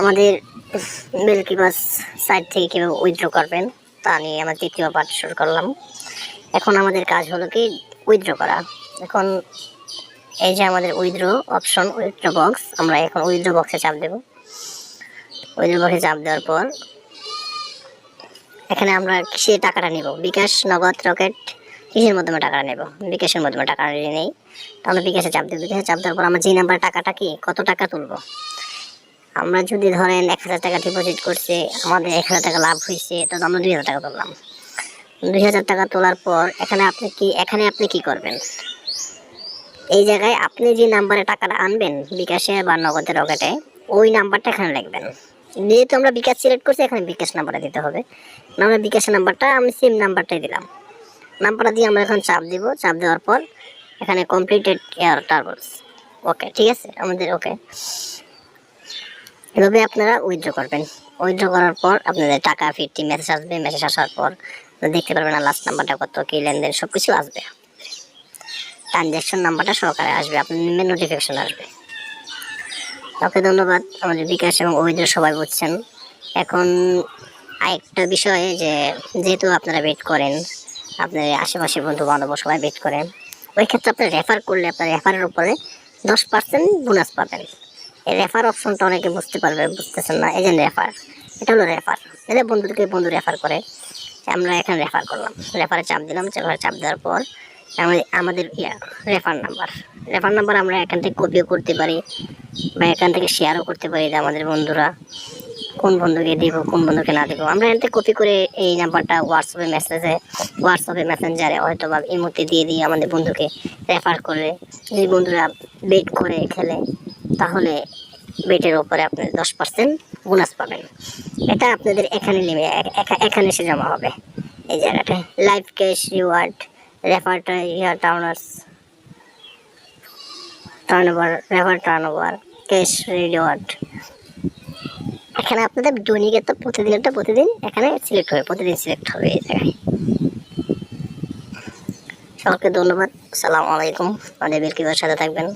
আমাদের মিল্কি বাস সাইট থেকে কীভাবে উইথড্র করবেন, তা নিয়ে আমরা তৃতীয় পাঠ শুরু করলাম। এখন আমাদের কাজ হলো কি উইথড্র করা। এখন এই যে আমাদের উইথড্র অপশন উইথড্র বক্স আমরা এখন উইথড্র বক্সে চাপ দেব। উইথড্র বক্সে চাপ দেওয়ার পর, এখানে আমরা কিসে টাকাটা নেব। বিকাশ, নগদ, রকেট কিসের মাধ্যমে টাকাটা নেব? বিকাশের মাধ্যমে টাকা নেই। তো আমরা বিকাশে চাপ দেবো। বিকাশে চাপ দেওয়ার পর আমরা যে নাম্বার টাকাটা কি, কত টাকা তুলবো? আমরা যদি ধরেন এক হাজার টাকা ডিপোজিট করছে, আমাদের এক হাজার টাকা লাভ হয়েছে তো আমরা দুই হাজার টাকা তুললাম। দুই হাজার টাকা তোলার পর এখানে আপনি কি, এখানে আপনি কি করবেন? এই জায়গায় আপনি যে নাম্বারে টাকাটা আনবেন, বিকাশে বা নগদে, রকেটে, ওই নাম্বারটা এখানে লিখবেন। যেহেতু আমরা বিকাশ সিলেক্ট করছি, এখানে বিকাশ নাম্বারটা দিতে হবে। না আমরা বিকাশের নাম্বারটা আমি সিম নাম্বারটাই দিলাম। নাম্বারটা দিয়ে আমরা এখন চাপ দিব। চাপ দেওয়ার পর এখানে কমপ্লিটেড এয়ার টার্বলস ওকে ঠিক আছে? আমাদের ওকে এভাবে আপনারা উইথড্র করবেন। উইথড্র করার পর আপনাদের টাকা ফিরতি মেসেজ আসবে। মেসেজ আসার পর দেখতে পারবেন লাস্ট নাম্বারটা কত, কী লেনদেন সব কিছু আসবে। ট্রানজ্যাকশন নাম্বারটা সহকারে আসবে। আপনার নোটিফিকেশন আসবে। ওকে ধন্যবাদ। আমাদের বিকাশ এবং উইথড্র সবাই বুঝছেন। এখন আরেকটা বিষয় যে, যেহেতু আপনারা ওয়েট করেন আপনার আশেপাশে বন্ধু বান্ধব সবাই ওয়েট করেন ওই ক্ষেত্রে আপনি রেফার করলে আপনার রেফারের উপরে দশ পার্সেন্ট বোনাস পাবেন। এই রেফার অপশনটা অনেকে বুঝতে পারবে, বুঝতেছেন না? যে রেফার এটা হলো রেফার এটা বন্ধুদেরকে বন্ধু রেফার করে আমরা এখানে রেফার করলাম। রেফারে চাপ দিলাম রেফারে চাপ দেওয়ার পর আমাদের রেফার নাম্বার রেফার নাম্বার আমরা এখান থেকে কপিও করতে পারি বা এখান থেকে শেয়ারও করতে পারি যে আমাদের বন্ধুরা। কোন বন্ধুকে দিব, কোন বন্ধুকে না দিব। আমরা থেকে কপি করে এই নাম্বারটা হোয়াটসঅ্যাপে মেসেজে হোয়াটসঅ্যাপে মেসেঞ্জারে হয়তো বা ইমোতে দিয়ে দিয়ে আমাদের বন্ধুকে রেফার করে। যদি বন্ধুরা বেট করে খেলে, তাহলে বেটের ওপরে আপনি দশ পার্সেন্ট বোনাস পাবেন। এটা আপনাদের এখানে নেমে এখানে এসে জমা হবে। এই জায়গাটায়। লাইভ ক্যাশ রিওয়ার্ড রেফার ইয়ার টাউনার্স turn over refer turn over cash reward এখানে আপনাদের দৈনিক একটা প্রতিদিন একটা প্রতিদিন এখানে সিলেক্ট হবে, প্রতিদিন সিলেক্ট হবে এই জায়গায়। সকলকে ধন্যবাদ সালাম আলাইকুম। আমাদের বিলকিবার সাথে থাকবেন।